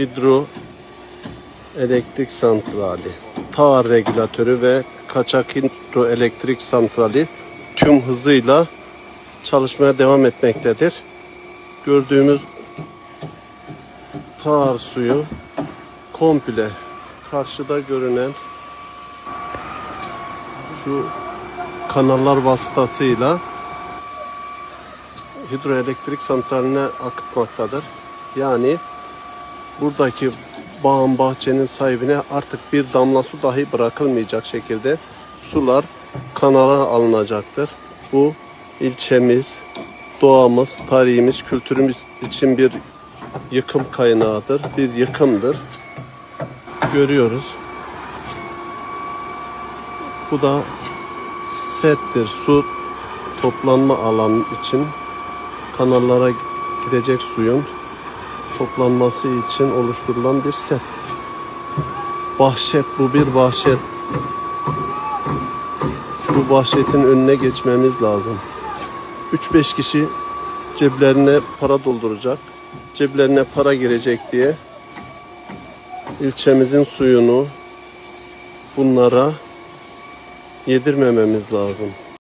hidro elektrik santrali, TAR regülatörü ve kaçak hidroelektrik santrali tüm hızıyla çalışmaya devam etmektedir. Gördüğümüz TAR suyu komple karşıda görünen şu kanallar vasıtasıyla hidroelektrik santraline akıtmaktadır. Yani buradaki bağın bahçenin sahibine artık bir damla su dahi bırakılmayacak şekilde sular kanala alınacaktır. Bu ilçemiz, doğamız, tarihimiz, kültürümüz için bir yıkım kaynağıdır, bir yıkımdır. Görüyoruz. Bu da settir, su toplanma alanı için kanallara gidecek suyun toplanması için oluşturulan bir set. Vahşet bu bir vahşet. Bu vahşetin önüne geçmemiz lazım. 3-5 kişi ceplerine para dolduracak, ceplerine para girecek diye ilçemizin suyunu bunlara yedirmememiz lazım.